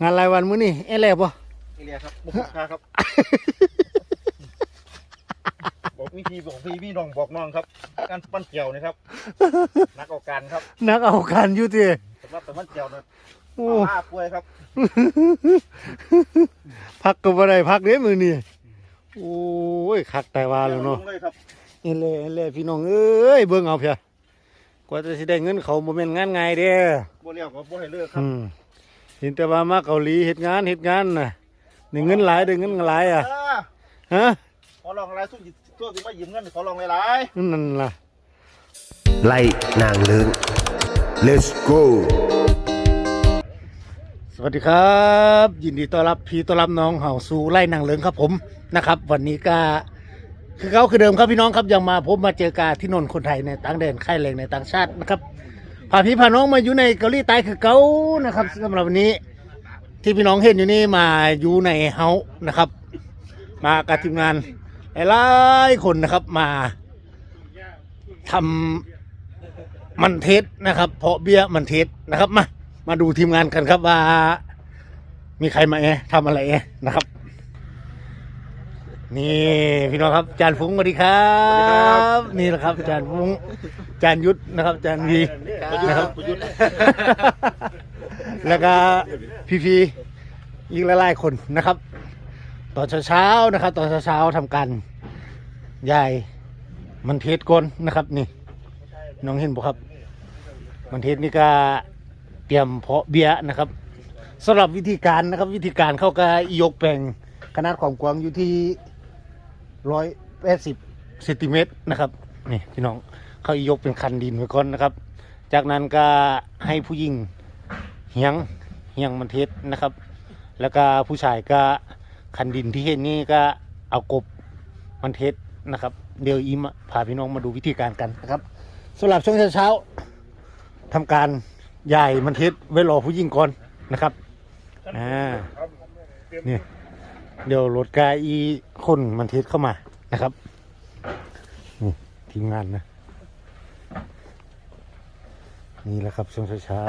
งานรายวันมื้อนี่เอ้แลบบ่เอเลียครับบุกคาครับ บอกวิธีบอกพี่พี่น้องบอกน้องครับ การปั้นเกี่ยวนะครับ นักเอาการครับนักเอาการอยู่ติสำหรับแต่ปั้นเกี่ยวนะโอ้ป้าป่วยครับ พักก็บ่ได้พักเด้มื้อนี้โอ้ยคักแต่ว่าแล้วเนาะลงเลยครับเอ้แลเอ้แลพี่น้องเอ้ยเบิ่งเอาเพียกว่าจะสิได้เงินเขาบ่แม่นงานง่ายเด้อบ่เลี้ยวก็บ่ให้เลิกครับ อืม เห็นแต่ว่ามาเกาหลีเฮ็ดงานเฮ็ดงานน่ะได้เงินหลายได้เงินหลายอะเออฮะขอลองอะไรสู้สู้สิมายืมเงินขอลองหลายนั่นล่ะไล่นางเลิง let's go สวัสดีครับ ยินดีต้อนรับพี่ต้อนรับน้องเห่าสู่ไล่นางเหลืองครับผมนะครับ วันนี้ก็คือเขาคือเดิมครับพี่น้องครับยังมาพบมาเจอกาที่นนท์คนไทยในต่างแดนค่ายแรงในต่างชาตินะครับ พาพี่พาน้องมาอยู่ในเกาหลีใต้คือเกานะครับสำหรับวันนี้ที่พี่น้องเห็นอยู่นี่มาอยู่ในเฮานะครับ มากับทีมงานหลายคนนะครับมาทำมันเทสนะครับ เพาะเบี้ยมันเทสนะครับมามาดูทีมงานกันครับว่า มีใครมาแอะทำอะไรแอนะครับ นี่พี่น้องครับจานฟุ้งสวัสดีครับ นี่แหละครับจานฟุ้งจานยุทธนะครับจานวีๆประยุทธ์นะคครัรับบประยุทธ์แล้วก็พี่พีอีกหลายๆคนนะครับ ตอนเช้าๆนะครับ ตอนเช้าๆทำการยายมันเทศก้นนะครับนี่ น้องเห็นบ่ครับ มันเทศนี่ก็เตรียมเพาะเบี้ยนะครับสำหรับวิธีการนะครับวิธีการเข้าก็ยกแปลงขนาดความกว้างอยู่ที่ ร้อยแปดสิบเซนติเมตรนะครับนี่พี่น้องเขายกเป็นคันดินไว้ก่อนนะครับ จากนั้นก็ให้ผู้หญิงเหียงเหียงมันเทศนะครับ แล้วก็ผู้ชายก็คันดินที่เห็นนี่ก็เอากบมันเทศนะครับ เดี๋ยวอิมพาพี่น้องมาดูวิธีการกันนะครับสำหรับช่วงเช้าๆทำการยายมันเทศไว้รอผู้หญิงก่อนนะครับอ่านี่ เดี๋ยวรถกาอีคนมันเทศเข้ามานะครับนี่ทีมงานนะ นี่แหละครับช่วงเช้า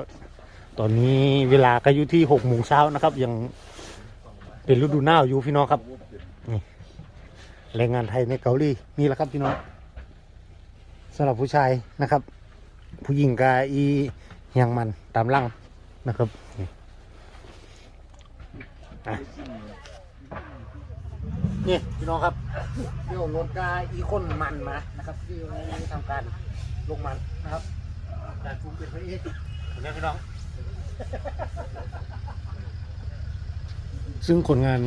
ๆตอนนี้เวลาก็อยู่ที่หกโมงเช้านะครับ ยังเป็นฤดูหนาวอยู่พี่น้องครับนี่แรงงานไทยในเกาหลีนี่แหละครับพี่น้องสำหรับผู้ชายนะครับ ผู้หญิงกาอีเยังมันตามล่างนะครับนี่อะ นี่พี่น้องครับเดี๋ยวรถกาอีคนมันมานะครับที่วันนี้ทำการลงมันนะครับการฟูมเป็นพระเอกเห็นไหมพี่น้อง ซึ่งคนงาน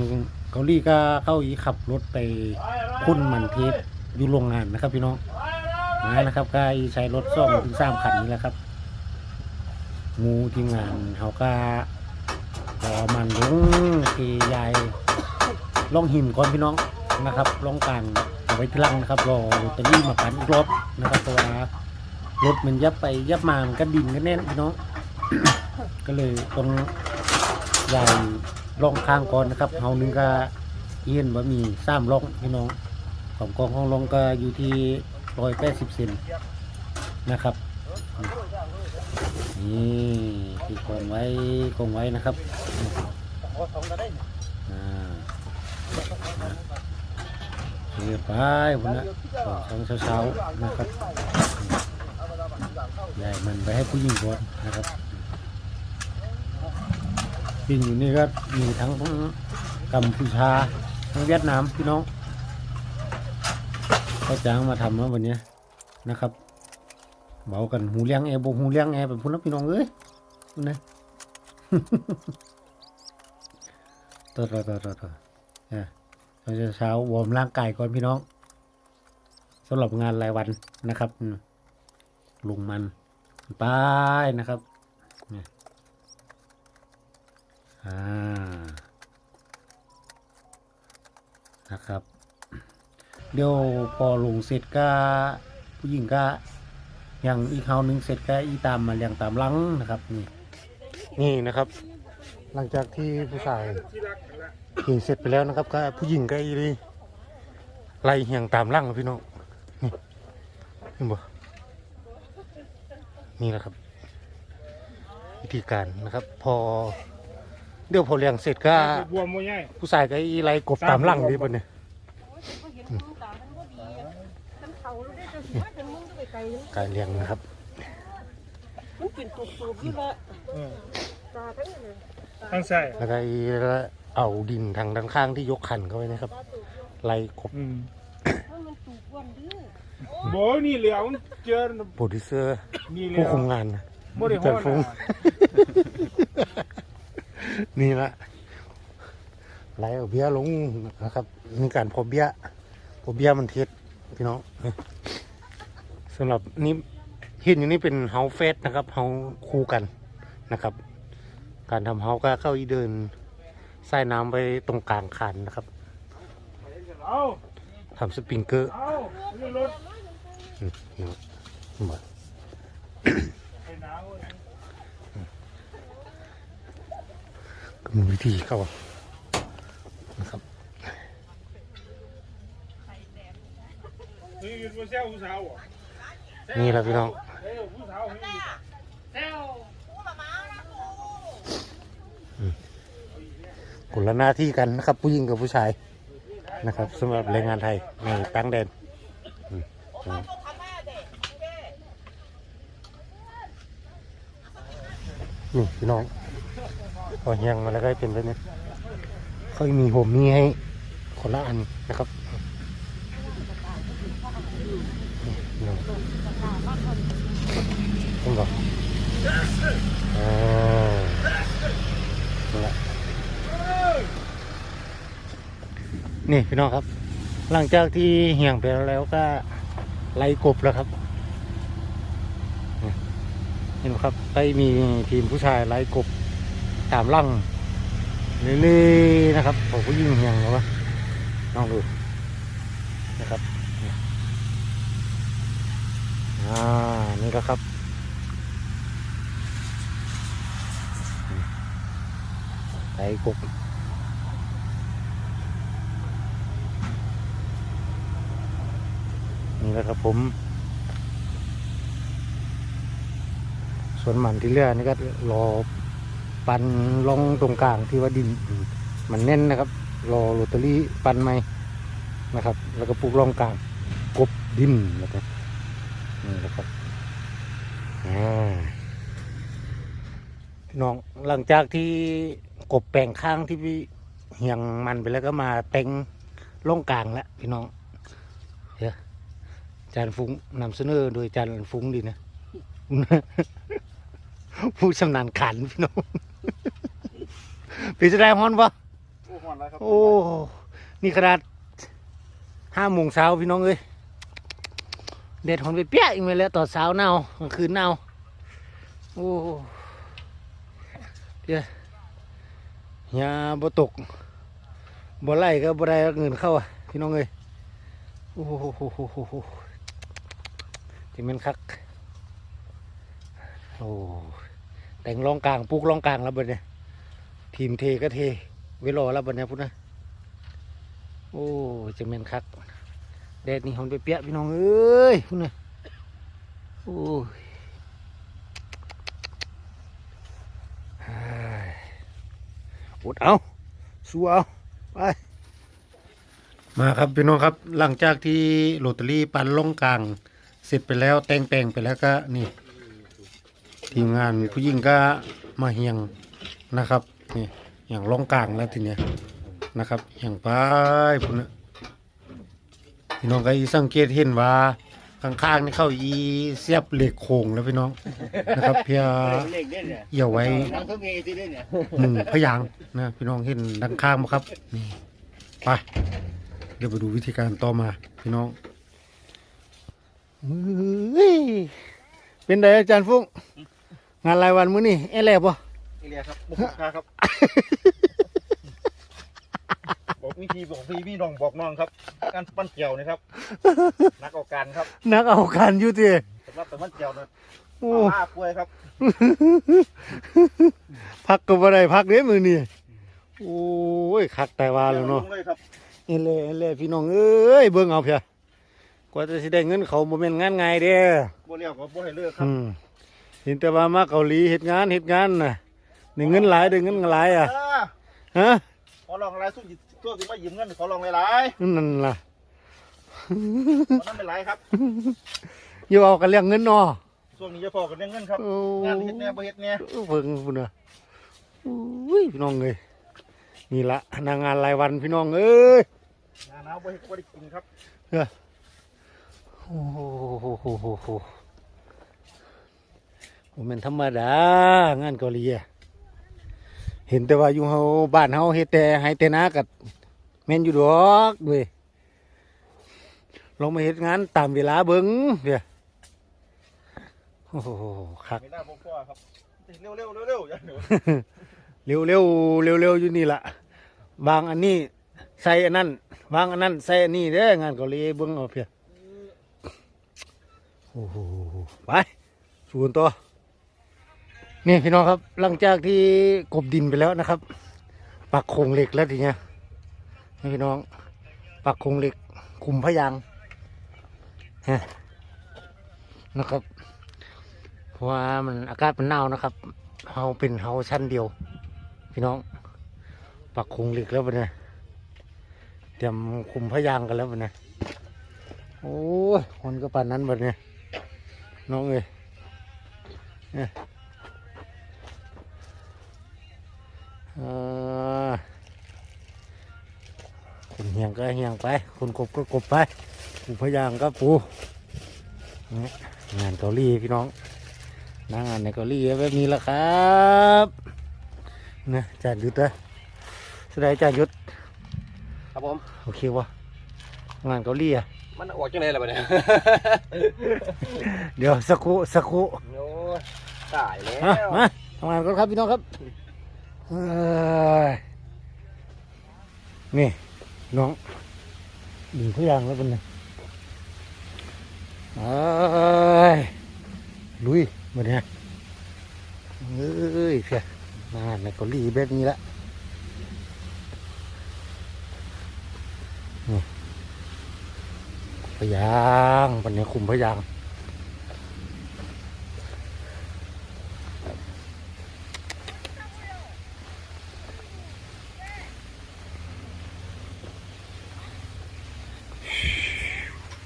เกาหลีก็เข้าอีขับรถไปคุ้นมันเทปอยู่โรงงานนะครับ พี่น้องนะนะครับก็อีใช้รถซ่อมถึงสามคันนี้แหละครับหมูทีมงานเขาก็รอมันลงที่ยาย ล่องหิมก่อนพี่น้องนะครับล่องการเอาไว้ที่หลังนะครับรอตอรี่มาปั่นอีกรอบนะครับเพราะว่ารถมันยับไปยับมามันก็ดินกันแน่นพี่น้อง ก็เลยต้องยายล่องข้างก่อนนะครับเฮานึงก็เย็นว่ามีสามล่องพี่น้องของกองของล่องก็อยู่ที่ร้อยแปดสิบเซนนะครับนี่ที่กองไว้กองไว้นะครับอ่า เรียบไปวันนี้ของเช้าๆนะครับยายมันไปให้ผู้หญิงก่อนนะครับที่อยู่นี่ก็มีทั้งกัมพูชาทั้งเวียดนามพี่น้องเขาจ้างมาทำนะวันนี้นะครับเบากันหูเลี้ยงแอร์บหูเลี้ยงแอร์แบบพุ่นนะพี่น้องเอ้ยนนะต่อต่อต่อต่อ ตอเนี่ยตอนเช้าวอร์มร่างกายก่อนพี่น้องสำหรับงานรายวันนะครับลุงมันไปนะครับนี่อ่านะครับ เดี๋ยวพอลงเสร็จก็ผู้หญิงก็ยังอีกเฮาหนึงเสร็จก็อีตามมาเรียงตามหลังนะครับ นี่นี่นะครับ หลังจากที่ผู้ชายขี่เสร็จไปแล้วนะครับก็ผู้หญิงก็อีไล่เหียงตามหลังพี่น้องนี่เห็นบ่นี่แหละครับ วิธีการนะครับ พอ เดี๋ยวพอเลี้ยงเสร็จก็บวมบ่ใหญ่ผู้ชายก็อีไล่กบตามหลังดีปะเนี่ยโอ้ยฉันก็เห็นมึงตามันก็ดีอะฉันเขาแล้วได้จะสิว่าฉันมึงก็ไปไกลนะการเลี้ยงนะครับมันกินตุบๆอยู่ละตาทั้งนั้น เลยทางซ้ายแล้วก็อีเอาดินทางด้านข้างที่ยกขันเข้าไว้นะครับไล่กบอืมเพราะมันตุบวันดื้อบ่นี่เหลียวเจอโปรดิวเซอร์นี่เหลีผู้ยวคุมงานนะ บ่ได้ฮจัอดดฟุ้งนี่ละไล่เอาเบี้ยลงนะครับมีการพอเบี้ยพอเบี้ยมันเท็ดพี่น้องสำหรับนี่หินอยู่นี่เป็นเฮาเฟสนะครับเฮาคู่กันนะครับ การทำเฮาก็เข้าอีเดินใส่น้ำไปตรงกลางคันนะครับเอาทำสปริงเกอร์เอานี่รถอืมนี่หมดไปหนาก็มีวิธีเข้านะครับนี่แซวผู้สาวอะนี่แหละพี่น้อง เอ้ยผู้สาวนี่แซว คนละหน้าที่กันนะครับ ผู้หญิงกับผู้ชายนะครับสำหรับแรงงานไทยในตั้งแดนนี่พี่น้องพอเฮียงมาแล้วก็เป็นแบบนี้เขามีผมมีให้คนละอันนะครับนี่น้องเห็นบอกอ่านั่นแหละ นี่พี่น้องครับ หลังจากที่เหี่ยงไปแล้วก็ไล่กบแล้วครับเห็นไหมครับได้มีทีมผู้ชายไล่กบตามล่างเรื่อยๆนะครับผมก็ยิงเหี่ยงแล้ววะลองดูนะครับนี่อ่านี่แหละครับไล่กบ นี่แหละครับผม ส่วนหมันที่เลือนี่ก็รอปันลงตรงกลางที่ว่าดินมันแน่นนะครับ รอโรตารี่ปันไหมนะครับ แล้วก็ปลูกร่องกลางกบดินนะครับนี่แหละครับน้องหลังจากที่กบแปลงข้างที่พี่เหียงมันไปแล้วก็มาแต่งร่องกลางแล้วพี่น้อง จานฟุ้งนำเสนอโดยจานฟุ้งดีนะ ผู้ชำนาญขันพี่น้องปีจะได้ฮอนปะโอ้หอนแล้วครับโอ้นี่ขนาดห้าโมงเช้าพี่น้องเอ้ยเด็ดฮอนไปเปี้ยอีกไปแล้วตอนเช้าหนาวกลางคืนหนาวโอ้เดี๋ยวอย่าบ่ตกบ่ไล่ก็บ่ได้เงินเข้าอะพี่น้องเอ้ยโอ้โห ที่มันคัก โอ้แต่งรองกลางปลูกรองกลางแล้วบัดเนี่ยทีมเทก็เทเวลอแล้วบัดเนี่ยพุทธนะโอ้จะเป็นคักแดดนี่หอนไปเปียะพี่น้องเอ้ยพุทธนะโอ้ยเฮ้ยอดเอาสู้เอาไปมาครับพี่น้องครับหลังจากที่โรตารี่ปันล่องกลาง ร็จไปแล้วแต่งแปลงไปแล้วก็นี่ ทีมงานผู้หญิงก็มาเฮียงนะครับนี่อย่างล่องกลางแล้วทีเนี้ยนะครับอย่างไปพุ่นนะพี่น้องก็อีสังเกตเห็นว่าข้างๆนี่เข้าอีเสียบเหล็กโคงแล้วพี่น้องนะครับ เพื่อเลขเด่นเนี่ยเอี่ยวไว้ทางเครื่องเอซีเด่นเนี่ยหนึ่งพยางนะพี่น้องเห็นด้านข้างไหมครับนี่ไปเดี๋ยวไปดูวิธีการต่อมาพี่น้อง เฮ้ยเป็นไงอาจารย์ฟุ้งงานรายวันมื้อนี่เอะแลบปะนี่เรียครับบุกคาครับ บอกวิธีบอกพี่พี่น้องบอกน้องครับ การปั้นเกี่ยวนะครับ นักเอาการครับนักเอาการอยู่ที่สำหรับแต่ปั้นเกี่ยวนะโอ้ปลาป่วยครับ พักก็บ่ได้พักเด้มือนี่โอ้ยคักแต่ว่าแล้วเนาะลงเลยครับเอะแลเอะแลพี่น้องเอ้ยเบิ่งเอาเพีย กว่าจะสิได้เงินเขาบ่แม่นงานง่ายเด้อบ่เลี้ยวก็บ่ให้เลิกครับอืมเห็นแต่ว่ามาเกาหลีเฮ็ดงานเฮ็ดงานน่ะได้เงินหลายได้เงินหลายอะอ่าฮะขอลองอะไรสู้ตัวสิมายืมเงินขอลองหลายนั่นล่ะๆตอนนั้นเป็นไรครับ อย่าเอากันเรื่องเงินเนาะ ช่วงนี้จะพอกันเรื่องเงินครับ โอ้ งานเฮ็ดแน่บ่เฮ็ดแน่เบิ่งพุ่นน่ะอุ้ยพี่น้องเอ้ยนี่ละนางงานรายวันพี่น้องเอ้ย งานหนาวบ่เฮ็ดบ่ได้กินครับโอ้ โหโหโหโหโหบ่แม่นธรรมดางานเกาหลีอะเห็นแต่ว่าอยู่เฮาบ้านเฮาเฮ็ดแต่ให้แต่นากัดแม่นอยู่ดอกเว้ยลองมาเฮ็ดงานตามเวลาเบิ่งเด้อโอ้โหคักไม่น่าบ่พอครับเร็วเร็วเร็วเร็วอย่าหนูเร็วเร็วเร็วเร็วอยู่นี่ล่ะบางอันนี้ใส่อันนั้นบางอันนั้นใส่อันนี้เด้องานเกาหลีเบิ่งเอาเพีย โอ้โหไปสูนตัวนี่พี่น้องครับ หลังจากที่กบดินไปแล้วนะครับ ปักโครงเหล็กแล้วทีเนี้ยนี่พี่น้อง ปักโครงเหล็กคุมพยางฮะนะครับ เพราะว่ามันอากาศมันหนาวนะครับเฮาเป็นเฮาชั้นเดียว พี่น้อง ปักคงเหล็กแล้วปะเนี่ยเตรียมคุมพยางกันแล้วปะเนี่ยโอ้ยคนก็ป่านนั้นปะเนี่ย น้องเอ้ยเนี่ยเอ่อคุณเฮียงก็เฮียงไป คุณกบก็กบไปปูพยางค์ก็ปูเนี่ยงานเกาหลีพี่น้องหน้างานในเกาหลีแบบนี้แหละครับนะจานยุทธนะแสดงจานยุทธครับผม โอเควะงานเกาหลีอะ มันออกจังไดล่ะบัดเนี่ยเดี๋ยวสักครู่สักครู่โอ้ยตายแล้มาวมาทำงานกันครับพี่น้องครับเอ้ยนี่น้องดึงทุกอย่างแล้วเป็นไงเอ้ยลุยมาเนี่ยเอ้ยเพียงานในเกาหลีแบบนี้ละ พยางวันนี้คุมพยาง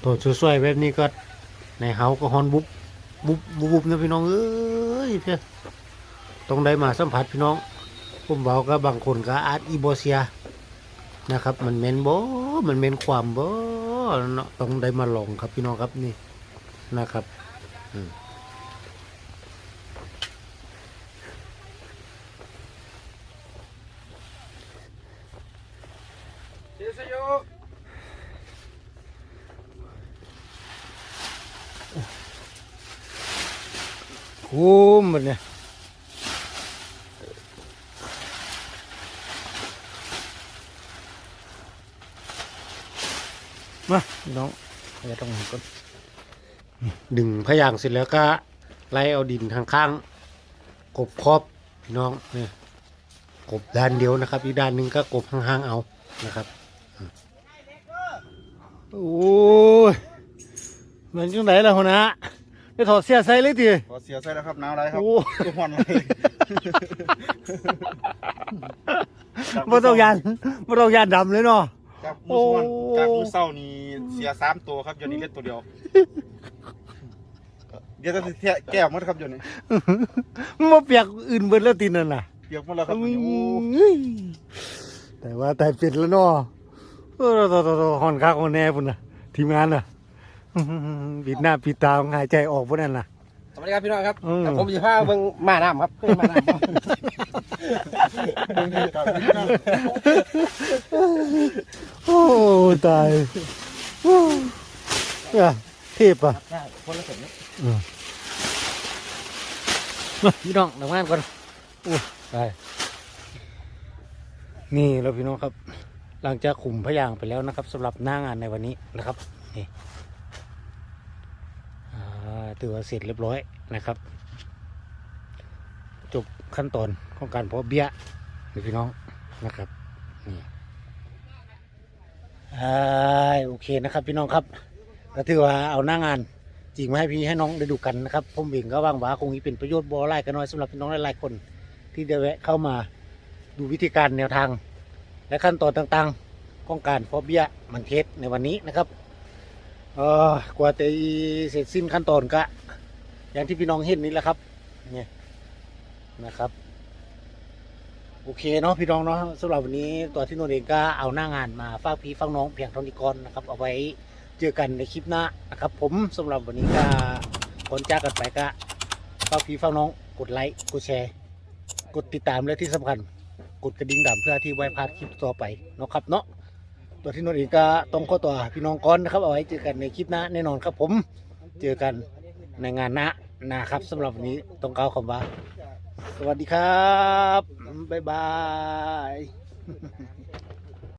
ตัวสวยๆแบบนี้ก็ในเฮาก็ฮอนบุบบุบบุบบบนะพี่น้องเอ้ยเพื่อต้องได้มาสัมผัสพี่น้องผมบอกก็บางคนก็อาจอีโบเซียนะครับ มันเมนบ่มันเมนความบ่ เนาะต้องได้มาลองครับพี่น้องครับนี่นะครับอืมเดี๋ยวสิโยคุ้มหมดเนี่ย มาพี่น้องจะต้องกดดึงพยางค์เสร็จแล้วก็ไล่เอาดินทางข้างกบครอบพี่น้องเนี่ยกบด้านเดียวนะครับ อีกด้านหนึ่งก็กบห่างๆเอานะครับอืมโอ้ยมันจังไหนล่ะหัวหนะได้ถอดเสื้อใส่เลยทีขอเสียใส่แล้วครับหนาวไรครับโอ้ตัวหอนเลยบ่ต้องยันบ่ต้องยันดำเลยเนาะ จากมือส่วนโอ้ จากมือเศร้านี่เสียสามตัวครับเดี๋ยวนี้เหลือตัวเดียว เดี๋ยวจะเสียแก้วหมดครับเดี๋ยวนี้มันบ่เปียกอื่นเบิดแล้วตินนั่นน่ะเปียกหมดแล้วครับเดี๋ยวนี้โอ้อุ้ยแต่ว่าแต่เป็ดแล้วเนาะโอ้โตโตโตฮอนคักฮอนแน่พุ่นน่ะ ทีมงานน่ะอื้อหือปิดหน้าปิดตาหายใจออกพุ่นนั่นน่ะ สวัสดีครับพี่น้องครับอืม แต่ผมจะพาเบิ่งม่าน้ำครับเคยมาน้ำครับ โอ้ตายโอ้ยเทพอะคนละเสร็จมาพี่น้องทำงานก่อนโอ้ตายนี่แล้วพี่น้องครับ หลังจากขุมพยางค์ไปแล้วนะครับสำหรับหน้างานในวันนี้นะครับนี่อ่าถือว่าเสร็จเรียบร้อยนะครับ จบขั้นตอน ของการเพาะเบี้ยนี่พี่น้องนะครับนี่อ่าโอเคนะครับ พี่น้องครับก็ถือว่าเอาหน้างานจริงมาให้พี่ให้น้องได้ดูกันนะครับผมเองก็ว่างว่าคงมีเป็นประโยชน์บ่หลายกันน้อยสำหรับพี่น้องหลายๆคน ที่ได้แวะเข้ามาดูวิธีการแนวทาง และขั้นตอนต่างๆของการเพาะเบี้ยมันเทศในวันนี้นะครับเออกว่าจะเสร็จสิ้นขั้นตอนก็อย่างที่พี่น้องเห็นนี่แหละครับเนี่ยนะครับ โอเคเนาะพี่น้องเนาะสำหรับวันนี้ตัวที่โนนเองก็เอาหน้างานมาฝากพี่ฝากน้องเพียงเท่านี้ก่อนนะครับ เอาไว้เจอกันในคลิปหน้านะครับ ผมสำหรับวันนี้ก็ก่อนจ้ากันไปก็ฝากพี่ฝากน้องกดไลค์กดแชร์ กดติดตามและที่สำคัญ กดกระดิ่งดำเพื่อที่ไว้พลาดคลิปต่อไปนะครับเนาะตัวที่โนนเองก็ต้องขอตัวพี่น้องก่อนนะครับ เอาไว้เจอกันในคลิปหน้าแน่นอนครับผมเจอกันในงานหน้านะครับสำหรับวันนี้ต้องกล่าวคำว่า สวัสดีครับ บ๊ายบาย